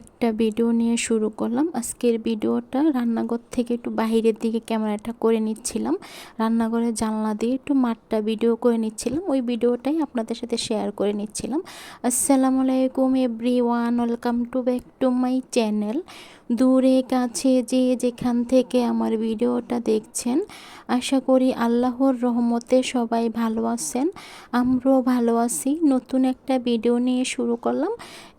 একটা ভিডিও নিয়ে শুরু করলাম। আজকের ভিডিওটা রান্নাঘর থেকে একটু বাহিরের দিকে ক্যামেরাটা করে নিচ্ছিলাম। রান্নাঘরের জানলা দিয়ে একটু মাঠটা ভিডিও করে নিচ্ছিলাম। ওই ভিডিওটাই আপনাদের সাথে শেয়ার করে নিচ্ছিলাম। আসসালামু আলাইকুম everyone welcome to back to my channel দূরে কাছে যে যেখান থেকে আমার ভিডিওটা দেখছেন, আশা করি আল্লাহর রহমতে সবাই ভালো আছেন। আমরাও ভালো আছি। নতুন একটা ভিডিও নিয়ে শুরু করলাম।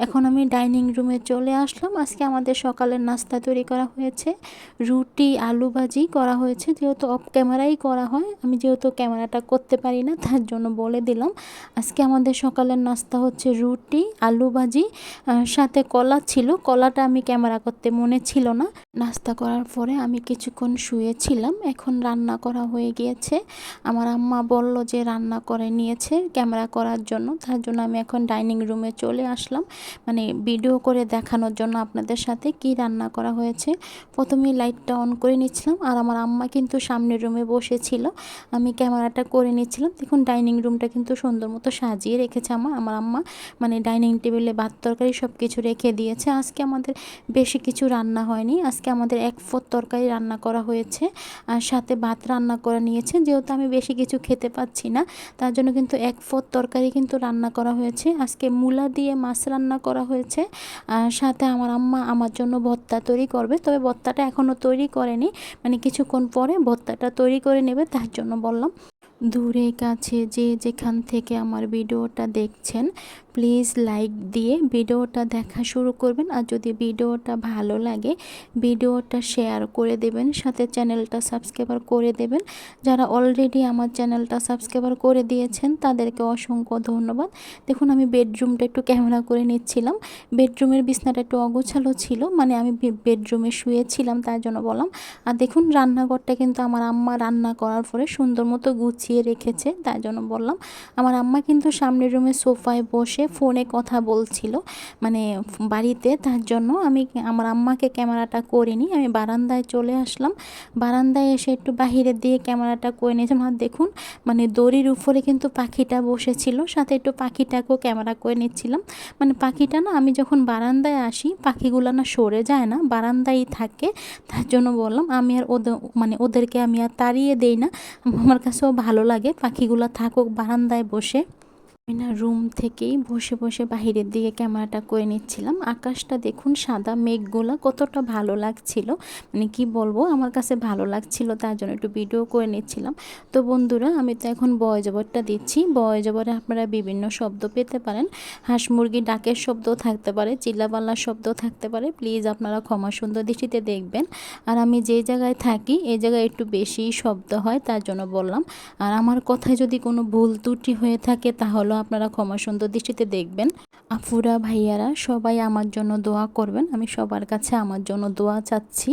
এখন আমি ডাইনিং রুমে চলে আসলাম। আজকে আমাদের সকালের নাস্তা তৈরি করা হয়েছে। রুটি, আলু ভাজি করা হয়েছে। যেহেতু অফ ক্যামেরাই করা হয়, আমি যেহেতু ক্যামেরাটা করতে পারি না, তার জন্য বলে দিলাম। আজকে আমাদের সকালের নাস্তা হচ্ছে রুটি, আলু ভাজি সাথে কলা ছিল। কলাটা আমি ক্যামেরা করতে মনে ছিল না। নাস্তা করার পরে আমি কিছুক্ষণ শুয়েছিলাম। এখন রান্না করা হয়ে গিয়েছে। আমার আম্মা বলল যে রান্না করে নিয়েছে ক্যামেরা করার জন্য। তার জন্য আমি এখন ডাইনিং রুমে চলে আসলাম। মানে ভিডিও করে দেখানোর জন্য আপনাদের সাথে কি রান্না করা হয়েছে। প্রথমেই লাইটটা অন করে নিচ্ছিলাম আর আমার আম্মা কিন্তু সামনের রুমে বসেছিল। আমি ক্যামেরাটা করে নিচ্ছিলাম। দেখুন ডাইনিং রুমটা কিন্তু সুন্দর মতো সাজিয়ে রেখেছে আমার আমার আম্মা। মানে ডাইনিং টেবিলে ভাত তরকারি সব কিছু রেখে দিয়েছে। আজকে আমাদের বেশি কিছু রান্না হয়নি। আজকে আমাদের এক ফোর তরকারি রান্না করা হয়েছে আর সাথে ভাত রান্না করে নিয়েছে। যেহেতু আমি বেশি কিছু খেতে পাচ্ছি না, তার জন্য কিন্তু এক ফোর তরকারি কিন্তু রান্না করা হয়েছে। আজকে মূলা দিয়ে মাছ রান্না করা হয়েছে আর সাথে আমার আম্মা আমার জন্য ভত্তা তৈরি করবে। তবে ভত্তাটা এখনও তৈরি করেনি। মানে কিছুক্ষণ পরে ভত্তাটা তৈরি করে নেবে, তার জন্য বললাম। দূরে কাছে যে যেখান থেকে আমার ভিডিওটা দেখছেন প্লিজ লাইক দিয়ে ভিডিওটা দেখা শুরু করবেন। আর যদি ভিডিওটা ভালো লাগে, ভিডিওটা শেয়ার করে দেবেন, সাথে চ্যানেলটা সাবস্ক্রাইবার করে দেবেন। যারা অলরেডি আমার চ্যানেলটা সাবস্ক্রাইবার করে দিয়েছেন, তাদেরকে অসংখ্য ধন্যবাদ। দেখুন, আমি বেডরুমটা একটু ক্যামেরা করে নিচ্ছিলাম। বেডরুমের বিছনাটা একটু অগোছালো ছিল মানে আমি বেডরুমে শুয়েছিলাম তার জন্য বললাম। আর দেখুন, রান্নাঘরটা কিন্তু আমার আম্মা রান্না করার পরে সুন্দর মতো গুছিয়ে রেখেছে, তাই জন্য বললাম। আমার আম্মা কিন্তু সামনের রুমে সোফায় বসে ফোনে কথা বলছিল মানে বাড়িতে, তার জন্য আমি আমার আম্মাকে ক্যামেরাটা করিনি আমি বারান্দায় চলে আসলাম। বারান্দায় এসে একটু বাহিরের দিয়ে ক্যামেরাটা করে নিয়েছিলাম। আর দেখুন মানে দড়ির উপরে কিন্তু পাখিটা বসেছিল, সাথে একটু পাখিটাকেও ক্যামেরা করে নিচ্ছিলাম। মানে পাখিটা না, আমি যখন বারান্দায় আসি, পাখিগুলো না সরে যায় না, বারান্দায় থাকে। তার জন্য বললাম, আমি আর ওদের মানে ওদেরকে আমি আর তাড়িয়ে দেই না। আমার কাছেও ভালো লাগে পাখিগুলো থাকুক বারান্দায় বসে। আমি না রুম থেকেই বসে বসে বাহিরের দিকে ক্যামেরাটা করে নিচ্ছিলাম। আকাশটা দেখুন সাদা, মেঘগুলো, কতটা ভালো লাগছিল। মানে কি বলব, আমার কাছে ভালো লাগছিল, তার জন্য একটু ভিডিও করে নিচ্ছিলাম। তো বন্ধুরা, আমি তো এখন বয় জবরটা দিচ্ছি। বয় জবরে আপনারা বিভিন্ন শব্দ পেতে পারেন। হাঁস মুরগি ডাকের শব্দ থাকতে পারে, চিল্লাপাল্লার শব্দ থাকতে পারে। প্লিজ আপনারা ক্ষমা সুন্দর দৃষ্টিতে দেখবেন। আর আমি যে জায়গায় থাকি এই জায়গায় একটু বেশি শব্দ হয়, তার জন্য বললাম। আর আমার কথায় যদি কোনো ভুল ত্রুটি হয়ে থাকে, তাহলে আপনারা ক্ষমা সুন্দর দৃষ্টিতে দেখবেন। আফুরা ভাইয়ারা, সবাই আমার জন্য দোয়া করবেন। আমি সবার কাছে আমার জন্য দোয়া চাচ্ছি।